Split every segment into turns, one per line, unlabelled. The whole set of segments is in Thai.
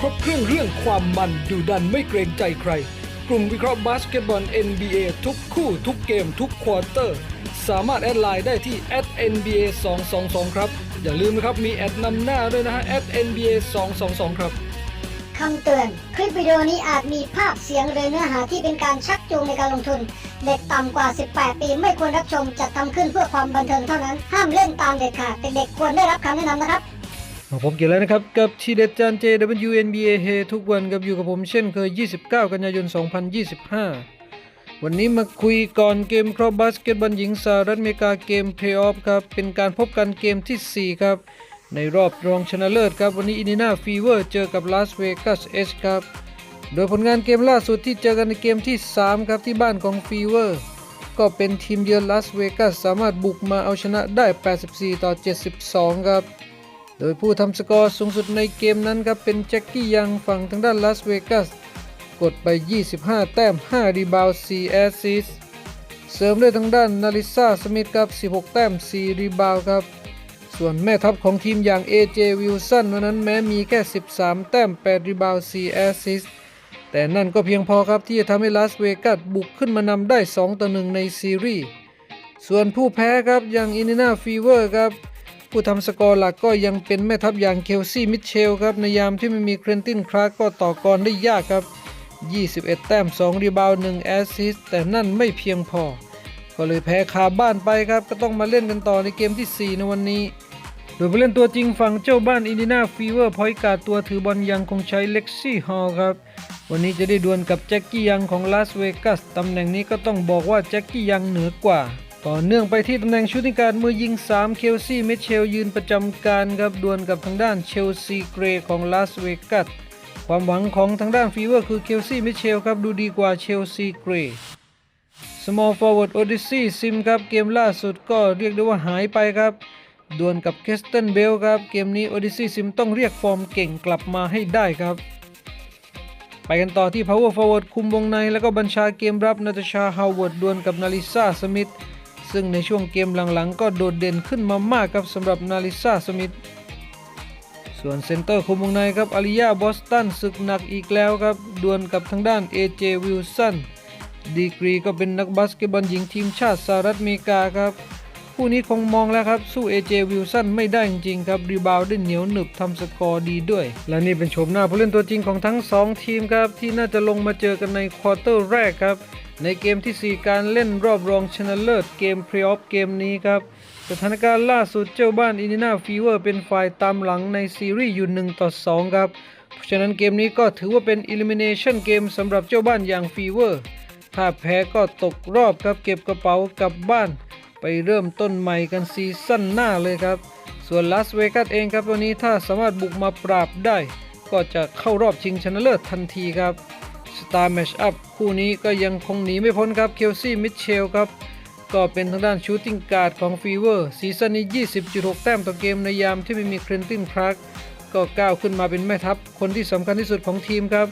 ครบเครื่องเรื่องความมันดูดันไม่เกรงใจใคร กลุ่มวิเคราะห์บาสเกตบอล NBA ทุกคู่ทุกเกมทุกควอเตอร์ สามารถแอดไลน์ได้ที่ @nba 222ครับ อย่าลืมนะครับมีแอดนำหน้าด้วยนะฮะ @nba 222ครับ
คำเตือน คลิปวิดีโอนี้อาจมีภาพเสียงหรือเนื้อหาที่เป็นการชักจูงในการลงทุน เด็กต่ำกว่า 18 ปีไม่ควรรับชมจัดทำขึ้นเพื่อความบันเทิงเท่านั้น ห้ามเล่นตามเด็ดขาดเด็กๆควรได้รับคำแนะนำนะครับ
มเกียรติแล้วนะครับ กับทีเด็ดจานเจ WNBA เฮทุกวันกับอยู่กับผมเช่นเคย 29 กันยายน 2025 วันนี้มาคุยก่อนเกมครอบบาสเกตบอลหญิงสหรัฐอเมริกาเกมเพลย์ออฟครับ เป็นการพบกันเกมทีสี่4 ครับ ในรอบรองชนะเลิศครับ วันนี้อินเดียนาฟีเวอร์เจอกับลาสเวกัสเอชครับ โดยผลงานเกมล่าสุดที่เจอกันในเกมที่ 3 ครับที่บ้านของฟีเวอร์ก็เป็นทีมเยือนลาสเวกัสสามารถบุกมาเอาชนะได้ 84 ต่อ 72 ครับ โดยผู้ทำสกอร์สูงสุดในเกมนั้นครับเป็นแจ็คกี้ยังฝั่งทางด้านลาสเวกัสกดไป 25 แต้ม 5 รีบาวด์4แอสซิสเสริมด้วยทางด้านนาริซาสมิธครับ 16 แต้ม 4 รีบาวด์ครับ ส่วนแม่ทัพของทีมอย่าง AJ Wilson วันนั้นแม้มีแค่ 13 แต้ม 8 รีบาวด์4แอสซิสแต่นั่นก็เพียงพอครับที่จะทำให้ลาสเวกัสบุกขึ้นมานำได้ 2 ต่อ 1 ในซีรีส์ ส่วนผู้แพ้ครับอย่างอินเนนาฟีเวอร์ครับ ผู้ทำสกอร์หลักก็ยังเป็นแม่ทัพอย่างเคลซี่มิเชลครับในยามที่ไม่มีเครนตินคลาร์กก็ต่อกรได้ยากครับ 21 แต้ม 2 รีบาวด์1แอสซิสต์แต่นั่นไม่เพียงพอ ก็เลยแพ้คาบ้านไปครับ ก็ต้องมาเล่นกันต่อในเกมที่ 4 ในวันนี้ โดยผู้เล่นตัวจริงฝั่งเจ้าบ้านอินดีนาฟีเวอร์พอยการ์ตัวถือบอลยังคงใช้เล็กซี่ฮอลครับ วันนี้จะได้ดวลกับแจ็คกี้ยังของลาสเวกัสตำแหน่งนี้ก็ต้องบอกว่าแจ็คกี้ยังเหนือกว่า ต่อเนื่องไปที่ตำแหน่งชูติการมือยิง 3 เคลซี่มิเชลยืนประจำการครับดวลกับทางด้านเชลซีเกรของลาสเวกัสความหวังของทางด้านฟีเวอร์คือเคลซี่มิเชลครับดูดีกว่าเชลซีเกรย์ Small Forward Odyssey ซิมครับเกมล่าสุดก็เรียกได้ว่าหายไปครับดวลกับเคสตันเบลครับเกมนี้ Odyssey ซิมต้องเรียกฟอร์มเก่งกลับมาให้ได้ครับ ไปกันต่อที่ Power Forward คุมวงในแล้วก็บัญชาเกมรับนาตาชาฮาวเวิร์ดดวลกับนาริซาสมิธ ซึ่งในช่วงเกมหลังๆ ก็โดดเด่นขึ้นมามากครับสำหรับนาริซาสมิธส่วนเซนเตอร์คุมวงในครับอาริยาบอสตันศึกหนักอีกแล้วครับ ดวลกับทางด้าน AJ Wilson ดีกรีก็เป็นนักบาสเกตบอลหญิงทีมชาติสหรัฐอเมริกาครับคู่นี้คงมองแล้วครับ สู้ AJ Wilson ไม่ได้จริงๆครับ รีบาวด์ได้เหนียวหนึบทำสกอร์ดีด้วย และนี่เป็นโฉมหน้าผู้เล่นตัวจริงของทั้ง 2 ทีมครับ ที่น่าจะลงมาเจอกันในควอเตอร์แรกครับ ในเกมที่ 4 การเล่นรอบรองชนะเลิศเกมพลย์ออฟเกมนี้ครับ สถานการณ์ล่าสุดเจ้าบ้านอินดีนาฟีเวอร์เป็นฝ่ายตามหลังในซีรีส์อยู่1ต่อ2ครับ เพราะฉะนั้นเกมนี้ก็ถือว่าเป็น elimination เกมสำหรับเจ้าบ้านอย่างฟีเวอร์ ถ้าแพ้ก็ตกรอบครับเก็บกระเป๋ากลับบ้าน ไปเริ่มต้นใหม่กันซีซั่นหน้าเลยครับ ส่วนลาสเวกัสเองครับวันนี้ถ้าสามารถบุกมาปราบได้ ก็จะเข้ารอบชิงชนะเลิศทันทีครับ สตาร์แมชอัพคู่นี้ก็ยังคงหนีไม่พ้นครับเคลซี่มิทเชลครับ ก็เป็นทางด้านชูตติ้งการ์ดของฟีเวอร์ซีซั่นนี้ 20.6 แต้มต่อเกมในยามที่ไม่มีเครนตินครักก็ก้าวขึ้นมาเป็นแม่ทัพคนที่สำคัญที่สุดของทีมครับ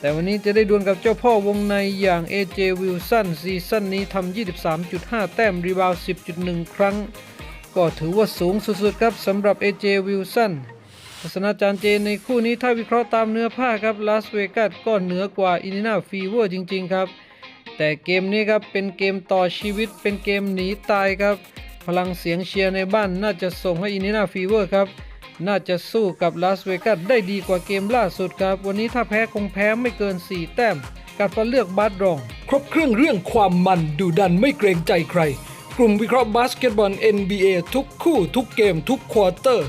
แต่วันนี้จะได้ดวลกับเจ้าพ่อวงในอย่าง AJ Wilson ซีซั่นนี้ทำ 23.5 แต้มรีบาวด์10.1 ครั้ง ก็ถือว่าสูงสุดๆครับสำหรับ AJ Wilson ศาสนาจารย์เจในคู่นี้ถ้าวิเคราะห์ตามเนื้อผ้าครับลาสเวกัสก็เหนือกว่าอินเดียนาฟีเวอร์จริง ๆ ครับ แต่เกมนี้ครับเป็นเกมต่อชีวิตเป็นเกมหนีตายครับ พลังเสียงเชียร์ในบ้านน่าจะส่งให้อินเดียนาฟีเวอร์ครับน่าจะสู้กับลาสเวกัสได้ดีกว่าเกมล่าสุดครับ วันนี้ถ้าแพ้คงแพ้ไม่เกิน 4 แต้มการฟันเลือกบัตรอง ครบเครื่องเรื่องความมันดูดันไม่เกรงใจใคร กลุ่มวิเคราะห์บาสเกตบอล NBA ทุกคู่ทุกเกมทุกควอเตอร์